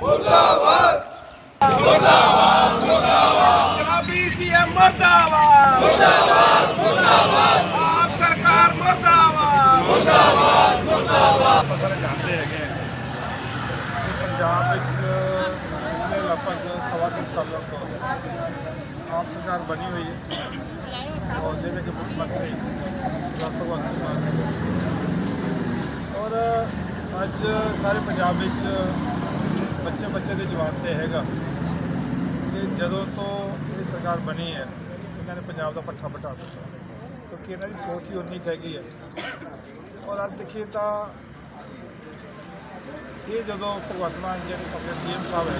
ਮੁਰਦਾਬਾਦ। ਮੁਰਦਾਬਾਦ ਮੁਰਦਾਬਾਦ। ਸ਼ਰਾਬੀ ਸੀਐਮ ਮੁਰਦਾਬਾਦ ਮੁਰਦਾਬਾਦ। ਮੁਰਦਾਬਾਦ ਆਪ ਸਰਕਾਰ ਮੁਰਦਾਬਾਦ। ਮੁਰਦਾਬਾਦ ਮੁਰਦਾਬਾਦ। ਪਸਰ ਕਰਦੇ ਹੈਗੇ ਪੰਜਾਬ ਵਿੱਚ ਪਿਛਲੇ ਲਗਭਗ ਸਵਾ ਤਿੰਨ ਸਾਲਾਂ ਤੋਂ ਆਪ ਸਰਕਾਰ ਬਣੀ ਹੋਈ ਹੈ। ਔਰ ਜਿਹਦੇ ਕਿ ਮੁੱਖ ਮੰਤਰੀ ਭਗਵੰਤ ਸਿੰਘ ਮਾਨ ਔਰ ਅੱਜ ਸਾਰੇ ਪੰਜਾਬ ਵਿੱਚ ਬੱਚੇ ਬੱਚੇ ਦੇ ਜਵਾਬ ਤੇ ਹੈਗਾ। ਕਿ ਜਦੋਂ ਤੋਂ ਇਹ ਸਰਕਾਰ ਬਣੀ ਹੈ, ਇਹਨਾਂ ਨੇ ਪੰਜਾਬ ਦਾ ਪੱਠਾ ਬਟਾ ਦਿੱਤਾ। ਕਿਉਂਕਿ ਇਹਨਾਂ ਦੀ ਸੋਚ ਹੀ ਉਨੀ ਕੁ ਹੈਗੀ ਹੈ। ਔਰ ਅੱਜ ਦੇਖੀਏ ਤਾਂ ਇਹ ਜਦੋਂ ਭਗਵੰਤ ਮਾਨ ਜੀ ਆਪਣੇ ਸੀਐਮ ਸਾਹਿਬ ਹੈ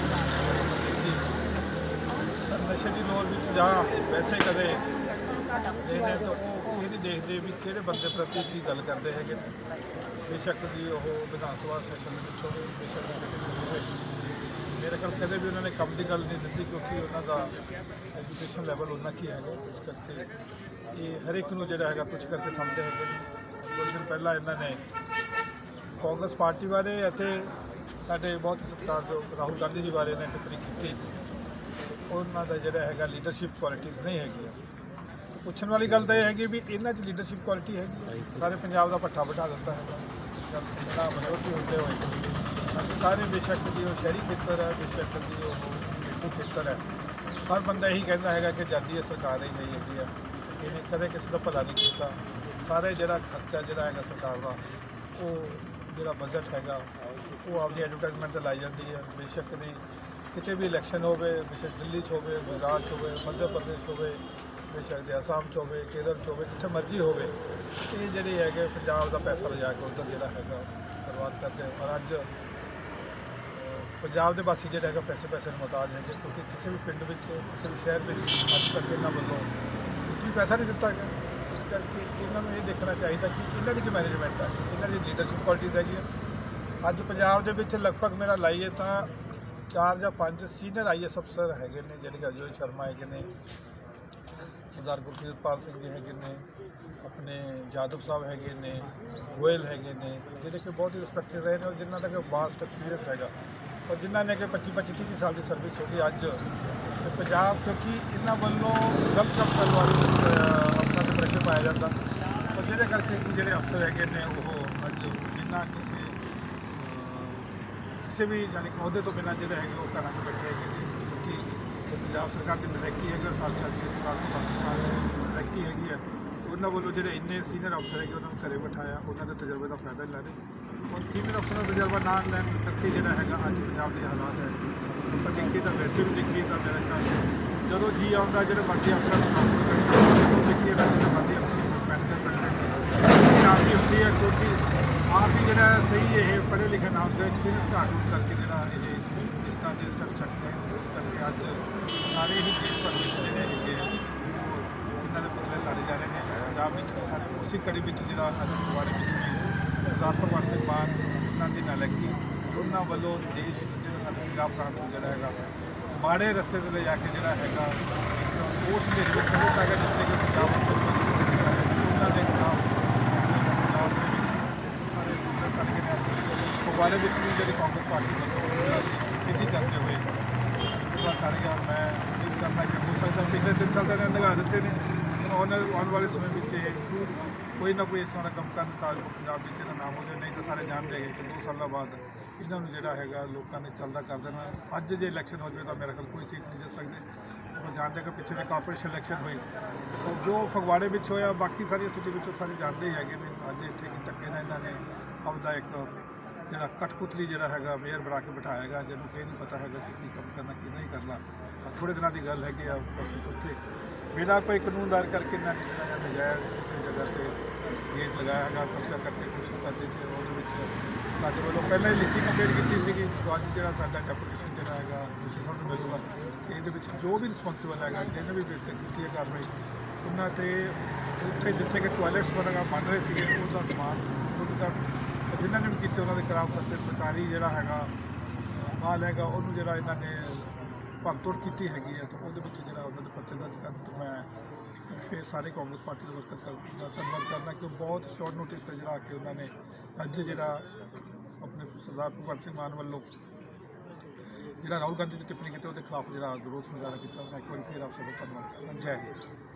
ਨਸ਼ੇ ਦੀ ਲੋੜ ਵਿੱਚ ਜਾ ਵੈਸੇ ਕਦੇ, ਇਹਦੇ ਤੋਂ ਉਹ ਇਹ ਨਹੀਂ ਦੇਖਦੇ ਵੀ ਕਿਹੜੇ ਬੰਦੇ ਪ੍ਰਤੀ ਕੀ ਗੱਲ ਕਰਦੇ ਹੈਗੇ। ਬੇਸ਼ੱਕ ਜੀ ਉਹ ਵਿਧਾਨ ਸਭਾ ਸੈਸ਼ਨ ਦੇ ਵਿੱਚ ਹੋਵੇ, ਬੇਸ਼ੱਕ ਉਹ ਹੋਵੇ। ਮੇਰੇ ਖਿਆਲ ਕਦੇ ਵੀ ਉਹਨਾਂ ਨੇ ਕੰਮ ਦੀ ਗੱਲ ਨਹੀਂ ਦਿੱਤੀ ਕਿਉਂਕਿ ਉਹਨਾਂ ਦਾ ਐਜੂਕੇਸ਼ਨ ਲੈਵਲ ਉਹਨਾਂ ਕੀ ਹੈਗਾ, ਇਸ ਕਰਕੇ ਇਹ ਹਰ ਇੱਕ ਨੂੰ ਜਿਹੜਾ ਹੈਗਾ ਕੁਝ ਕਰਕੇ ਸਮਝਦੇ ਹੈਗੇ ਨੇ। ਕੁਝ ਦਿਨ ਪਹਿਲਾਂ ਇਹਨਾਂ ਨੇ ਕਾਂਗਰਸ ਪਾਰਟੀ ਬਾਰੇ ਅਤੇ ਸਾਡੇ ਬਹੁਤ ਸਤਿਕਾਰਯੋਗ ਰਾਹੁਲ ਗਾਂਧੀ ਜੀ ਬਾਰੇ ਨੇ ਟਿੱਪਣੀ ਕੀਤੀ, ਉਹਨਾਂ ਦਾ ਜਿਹੜਾ ਹੈਗਾ ਲੀਡਰਸ਼ਿਪ ਕੁਆਲਿਟੀਆਂ ਨਹੀਂ ਹੈਗੀਆਂ ਪੁੱਛਣ ਵਾਲੀ ਗੱਲ ਤਾਂ ਇਹ ਹੈਗੀ ਵੀ ਇਹਨਾਂ 'ਚ ਲੀਡਰਸ਼ਿਪ ਕੁਆਲਿਟੀ ਹੈਗੀ ਸਾਰੇ ਪੰਜਾਬ ਦਾ ਪੱਠਾ ਬਿਠਾ ਦਿੱਤਾ ਹੈਗਾ। ਜਦ ਜਿਹੜਾ ਮਨੋਰਤੀ ਹੁੰਦੇ ਹੋਏ। ਸਾਰੇ ਬੇਸ਼ੱਕ ਦੀ ਉਹ ਸ਼ਹਿਰੀ ਖੇਤਰ ਹੈ, ਬੇਸ਼ੱਕ ਦੀ ਉਹ ਪੇਂਡੂ ਖੇਤਰ ਹੈ। ਹਰ ਬੰਦਾ ਇਹੀ ਕਹਿੰਦਾ ਹੈਗਾ ਕਿ ਜਦ ਦੀ ਇਹ ਸਰਕਾਰ ਹੀ ਨਹੀਂ ਹੈਗੀ ਆ। ਇਹਨੇ ਕਦੇ ਕਿਸੇ ਦਾ ਭਲਾ ਨਹੀਂ ਕੀਤਾ। ਸਾਰੇ ਜਿਹੜਾ ਖਰਚਾ ਜਿਹੜਾ ਹੈਗਾ ਸਰਕਾਰ ਦਾ, ਉਹ ਜਿਹੜਾ ਬਜਟ ਹੈਗਾ, ਉਹ ਆਪਦੀ ਐਡਵਰਟਾਈਜ਼ਮੈਂਟ ਤੇ ਲਾਈ ਜਾਂਦੀ ਹੈ ਬੇਸ਼ੱਕ ਦੀ ਕਿਤੇ ਵੀ ਇਲੈਕਸ਼ਨ ਹੋਵੇ, ਬੇਸ਼ੱਕ ਦਿੱਲੀ 'ਚ ਹੋਵੇ ਗੁਜਰਾਤ 'ਚ ਹੋਵੇ, ਮੱਧ ਪ੍ਰਦੇਸ਼ ਹੋਵੇ, ਬੇਸ਼ੱਕ ਦੇ ਅਸਾਮ 'ਚ ਹੋਵੇ, ਕੇਰਲ 'ਚ ਹੋਵੇ, ਜਿੱਥੇ ਮਰਜ਼ੀ ਹੋਵੇ, ਇਹ ਜਿਹੜੇ ਹੈਗੇ ਪੰਜਾਬ ਦਾ ਪੈਸਾ ਲਿਜਾ ਕੇ ਉੱਧਰ ਜਿਹੜਾ ਹੈਗਾ ਬਰਬਾਦ ਕਰਦੇ ਔਰ ਅੱਜ ਪੰਜਾਬ ਦੇ ਵਾਸੀ ਜਿਹੜਾ ਹੈਗਾ ਪੈਸੇ ਪੈਸੇ ਨੂੰ ਮੁਹਤਾਜ ਹੈਗੇ, ਕਿਉਂਕਿ ਕਿਸੇ ਵੀ ਪਿੰਡ ਵਿੱਚ, ਕਿਸੇ ਵੀ ਸ਼ਹਿਰ ਵਿੱਚ ਅੱਜ ਤੱਕ ਇਹਨਾਂ ਵੱਲੋਂ ਕੋਈ ਪੈਸਾ ਨਹੀਂ ਦਿੱਤਾ ਗਿਆ। ਇਸ ਕਰਕੇ ਇਹਨਾਂ ਨੂੰ ਇਹ ਦੇਖਣਾ ਚਾਹੀਦਾ ਕਿ ਇਹਨਾਂ ਦੀ ਕੀ ਮੈਨੇਜਮੈਂਟ ਹੈ ਇਹਨਾਂ ਦੀ ਲੀਡਰਸ਼ਿਪ ਕੁਆਲਿਟੀਜ਼ ਹੈਗੀਆਂ ਅੱਜ ਪੰਜਾਬ ਦੇ ਵਿੱਚ ਲਗਭਗ ਮੇਰਾ ਲਾਈਏ ਤਾਂ ਚਾਰ ਜਾਂ ਪੰਜ ਸੀਨੀਅਰ ਆਈਐਸ ਅਫਸਰ ਹੈਗੇ ਨੇ, ਜਿਹੜੇ ਕਿ ਅਜੋਏ ਸ਼ਰਮਾ ਹੈਗੇ ਨੇ, ਸਰਦਾਰ ਗੁਰਪ੍ਰੀਤਪਾਲ ਸਿੰਘ ਜੀ ਹੈਗੇ ਨੇ, ਆਪਣੇ ਜਾਦਵ ਸਾਹਿਬ ਹੈਗੇ ਨੇ, ਗੋਇਲ ਹੈਗੇ ਨੇ, ਜਿਹੜੇ ਕਿ ਬਹੁਤ ਹੀ ਰਿਸਪੈਕਟਡ ਰਹੇ ਨੇ ਔਰ ਜਿਨ੍ਹਾਂ ਦਾ ਕਿ ਵਾਸਟ ਐਕਸਪੀਰੀਅੰਸ ਹੈਗਾ। ਔਰ ਜਿਨ੍ਹਾਂ ਨੇ ਕਿ 25 25 30 ਸਾਲ ਦੀ ਸਰਵਿਸ ਹੋ ਗਈ ਅੱਜ, ਤੇ ਪੰਜਾਬ ਕਿਉਂਕਿ ਇਹਨਾਂ ਵੱਲੋਂ ਗਲਤ ਕੰਮ ਕਰਨ ਵਾਲੇ ਅਫਸਰਾਂ ਦੇ ਪ੍ਰੈਸ਼ਰ ਪਾਇਆ ਜਾਂਦਾ। ਔਰ ਜਿਹਦੇ ਕਰਕੇ ਕਿ ਜਿਹੜੇ ਅਫਸਰ ਹੈਗੇ ਨੇ ਉਹ ਅੱਜ ਜਿੰਨਾ ਕਿਸੇ ਕਿਸੇ ਵੀ ਯਾਨੀ ਅਹੁਦੇ ਤੋਂ ਬਿਨਾਂ ਜਿਹੜੇ ਹੈਗੇ ਉਹ ਘਰਾਂ 'ਚ ਬੈਠੇ ਹੈਗੇ ਨੇ, ਕਿਉਂਕਿ ਪੰਜਾਬ ਸਰਕਾਰ ਦੀ ਨਰੇਕੀ ਹੈਗੀ ਔਰ ਖਾਸ ਕਰਕੇ ਸਰਕਾਰ ਦੀ ਪਾਕਿਸਤਾਨ ਨਰੇਕੀ ਹੈਗੀ ਹੈ। ਉਹਨਾਂ ਵੱਲੋਂ ਜਿਹੜੇ ਇੰਨੇ ਸੀਨੀਅਰ ਅਫਸਰ ਹੈਗੇ ਉਹਨਾਂ ਨੂੰ ਘਰੇ ਬਿਠਾਇਆ ਉਹਨਾਂ ਦੇ ਤਜਰਬੇ ਦਾ ਫਾਇਦਾ ਲੈ ਰਹੇ ਔਰ ਸੀਨੀਅਰ ਅਫਸਰਾਂ ਦਾ ਤਜਰਬਾ ਨਾ ਲੈਣ ਕਰਕੇ ਜਿਹੜਾ ਹੈਗਾ ਅੱਜ ਪੰਜਾਬ ਦੇ ਹਾਲਾਤ ਹੈ। ਆਪਾਂ ਦੇਖੀਏ ਤਾਂ ਵੈਸੇ ਵੀ ਦੇਖੀਏ ਤਾਂ ਮੇਰਾ ਖਿਆਲ ਜਦੋਂ ਜੀ ਆਉਂਦਾ ਜਿਹੜੇ ਮਰਜ਼ੀ ਅਫਸਰਾਂ ਨੂੰ ਕੰਮ ਕਰਦੇ ਦੇਖੀਏ ਤਾਂ ਜਿਹੜੇ ਮਰਜ਼ੀ ਅਫਸਰ ਸਸਪੈਂਡ ਕਰ ਸਕਦੇ ਆਪ ਹੀ ਹੁੰਦੀ ਹੈ ਕਿਉਂਕਿ ਆਪ ਹੀ ਜਿਹੜਾ ਸਹੀ ਇਹ ਪੜ੍ਹੇ ਲਿਖੇ ਨਾ ਹੁੰਦੇ ਐਕਸਪੀਰੀਅੰਸ ਘਾਟ ਹੋਣ ਕਰਕੇ ਜਿਹੜਾ ਇਹ ਇਸ ਤਰ੍ਹਾਂ ਦੇ ਸਟੈਪ ਚੱਕਦੇ ਇਸ ਕਰਕੇ ਅੱਜ ਸਾਰੇ ਹੀ ਦੇਸ਼ ਭਰ ਵਿੱਚ ਜਿਹੜੇ ਹੈਗੇ ਆ, ਉਹ ਇਹਨਾਂ ਦੇ ਪੁਤਲੇ ਸਾੜੇ ਜਾ ਰਹੇ ਨੇ। ਪੰਜਾਬ ਵਿੱਚ ਵੀ ਸਾਰੇ ਉਸੇ ਕੜੀ ਵਿੱਚ ਜਿਹੜਾ ਅੱਜ ਫਗਵਾੜੇ ਵਿੱਚ ਵੀ ਸਰਦਾਰ ਭਗਵੰਤ ਸਿੰਘ ਮਾਨ, ਉਹਨਾਂ ਦੀ ਨਾਲਕੀ, ਉਹਨਾਂ ਵੱਲੋਂ ਦੇਸ਼ ਜਿਹੜਾ ਸਾਡਾ ਪੰਜਾਬ ਪ੍ਰਾਂਤ ਨੂੰ ਜਿਹੜਾ ਹੈਗਾ, ਮਾੜੇ ਰਸਤੇ ਤੇ ਲੈ ਜਾ ਕੇ ਜਿਹੜਾ ਹੈਗਾ, ਉਸ ਦੇ ਵਿੱਚ ਸਮਝ ਹੈਗਾ ਜਿੱਥੇ ਕਿ ਪੰਜਾਬ ਅਸਲ ਉਹਨਾਂ ਦੇ ਖਿਲਾਫ ਪੰਜਾਬ ਵਿੱਚ ਸਾਰੇ ਦੂਸਰੇ ਨੇ। ਫਗਵਾੜੇ ਵਿੱਚ ਵੀ ਜਿਹੜੀ ਕਾਂਗਰਸ ਪਾਰਟੀ ਵੱਲੋਂ ਖੇਤੀ ਕਰਦੇ ਹੋਏ ਉਹ ਸਾਰੇ ਗੱਲ ਮੈਂ ਇਹ ਕਰਨਾ ਕਿ ਹੋ ਸਕਦਾ ਪਿਛਲੇ ਤਿੰਨ ਸਾਲ ਦਾ ਇਹਨਾਂ ਨੇ ਲਗਾ ਦਿੱਤੇ ਨੇ। ਆਉਣ ਆਉਣ ਵਾਲੇ ਸਮੇਂ ਵਿੱਚ ਇਹ ਕੋਈ ਨਾ ਕੋਈ ਇਸ ਤਰ੍ਹਾਂ ਦਾ ਕੰਮ ਕਰਨ ਤਾਂ ਜੋ ਪੰਜਾਬ ਵਿੱਚ ਇਹਦਾ ਨਾਮ ਹੋ ਜਾਵੇ ਨਹੀਂ ਤਾਂ ਸਾਰੇ ਜਾਣਦੇ ਹੈਗੇ ਕਿ ਦੋ ਸਾਲਾਂ ਬਾਅਦ ਇਹਨਾਂ ਨੂੰ ਜਿਹੜਾ ਹੈਗਾ ਲੋਕਾਂ ਨੇ ਚੱਲਦਾ ਕਰ ਦੇਣਾ। ਅੱਜ ਜੇ ਇਲੈਕਸ਼ਨ ਹੋ ਜਾਵੇ ਤਾਂ ਮੇਰੇ ਖਿਆਲ ਕੋਈ ਸੀਟ ਨਹੀਂ ਜਿੱਤ ਸਕਦੇ। ਉਹ ਜਾਣਦੇ ਕਿ ਪਿੱਛੇ ਦੇ ਕਾਰਪੋਰੇਸ਼ਨ ਇਲੈਕਸ਼ਨ ਹੋਈ ਤਾਂ ਜੋ ਫਗਵਾੜੇ ਵਿੱਚ ਹੋਇਆ, ਬਾਕੀ ਸਾਰੀਆਂ ਸਿਟੀ ਵਿੱਚੋਂ ਸਾਰੇ ਜਾਣਦੇ ਹੀ ਹੈਗੇ ਨੇ। ਅੱਜ ਇੱਥੇ ਕਿ ਧੱਕੇ ਨਾਲ ਇਹਨਾਂ ਨੇ ਆਪਦਾ ਇੱਕ ਜਿਹੜਾ ਕਠਪੁਤਲੀ ਜਿਹੜਾ ਹੈਗਾ ਮੇਅਰ ਬਣਾ ਕੇ ਬਿਠਾਇਆ ਹੈਗਾ। ਜਿਹਨੂੰ ਕਿ ਨਹੀਂ ਪਤਾ ਹੈਗਾ ਕਿ ਕੀ ਕੰਮ ਕਰਨਾ, ਕੀ ਨਹੀਂ ਕਰਨਾ। ਆਹ ਥੋੜੇ ਦਿਨਾਂ ਦੀ ਗੱਲ ਹੈਗੀ ਆ, ਬਸ ਉੱਥੇ ਬਿਨਾਂ ਕੋਈ ਕਾਨੂੰਨਦਾਰ ਕਰਕੇ ਨਾ ਜਿਹੜਾ ਹੈ ਨਜਾਇਜ਼ ਕਿਸੇ ਜਗ੍ਹਾ ਤੇ ਗੇਟ ਲਗਾਇਆ ਹੈਗਾ ਕਬਜ਼ਾ ਕਰਕੇ ਕੋਸ਼ਿਸ਼ ਕਰਦੇ ਸੀ ਉਹਦੇ ਵਿੱਚ ਸਾਡੇ ਵੱਲੋਂ ਪਹਿਲਾਂ ਹੀ ਲਿਖੀ ਕੰਪਲੇਂਟ ਕੀਤੀ ਸੀਗੀ, ਤੋਂ ਅੱਜ ਜਿਹੜਾ ਸਾਡਾ ਡੈਪੂਟੇਸ਼ਨ ਜਿਹੜਾ ਹੈਗਾ, ਤੁਸੀਂ ਸਾਨੂੰ ਮਿਲੂਗਾ ਕਿ ਇਹਦੇ ਵਿੱਚ ਜੋ ਵੀ ਰਿਸਪੌਂਸਿਬਲ ਹੈਗਾ ਜਿਹਨੇ ਵੀ ਬੇਸਿਕ ਕੀਤੀ ਹੈ ਕਾਰਵਾਈ, ਉਹਨਾਂ ਤੇ ਉੱਥੇ ਜਿੱਥੇ ਕਿ ਟਾਇਲਟਸ ਵਗੈਰਾ ਬਣ ਰਹੇ ਸੀਗੇ, ਉਹਦਾ ਸਮਾਨ ਖੁਦ ਦਾ ਜਿਨ੍ਹਾਂ ਨੇ ਵੀ ਕੀਤੇ ਉਹਨਾਂ ਦੇ ਖਿਲਾਫ ਵਾਸਤੇ ਸਰਕਾਰੀ ਜਿਹੜਾ ਹੈਗਾ ਮਾਲ ਹੈਗਾ, ਉਹਨੂੰ ਜਿਹੜਾ ਇਹਨਾਂ ਨੇ ਭੰਨਤੋੜ ਕੀਤੀ ਹੈਗੀ ਹੈ, ਤਾਂ ਉਹਦੇ ਵਿੱਚ ਜਿਹੜਾ ਉਹਨਾਂ ਦੇ ਪਰਚੇ ਦਰਜ ਕਰਨ ਮੈਂ ਫਿਰ ਸਾਰੇ ਕਾਂਗਰਸ ਪਾਰਟੀ ਦੇ ਵਰਕਰ ਦਾ ਧੰਨਵਾਦ ਕਰਦਾ ਕਿ ਉਹ ਬਹੁਤ ਸ਼ਾਰਟ ਨੋਟਿਸ ਤੇ ਜਿਹੜਾ ਆ ਕੇ ਉਹਨਾਂ ਨੇ ਅੱਜ ਜਿਹੜਾ ਆਪਣੇ ਸਰਦਾਰ ਭਗਵੰਤ ਸਿੰਘ ਮਾਨ ਵੱਲੋਂ ਜਿਹੜਾ ਰਾਹੁਲ ਗਾਂਧੀ ਦੀ ਟਿੱਪਣੀ ਕੀਤੀ, ਉਹਦੇ ਖਿਲਾਫ ਜਿਹੜਾ ਰੋਸ ਮੁਜ਼ਾਹਰਾ ਕੀਤਾ, ਮੈਂ ਇੱਕ ਵਾਰੀ ਫਿਰ ਆਪ ਸਭ ਦਾ ਧੰਨਵਾਦ ਕਰਦਾ। ਜੈ ਹਿੰਦ।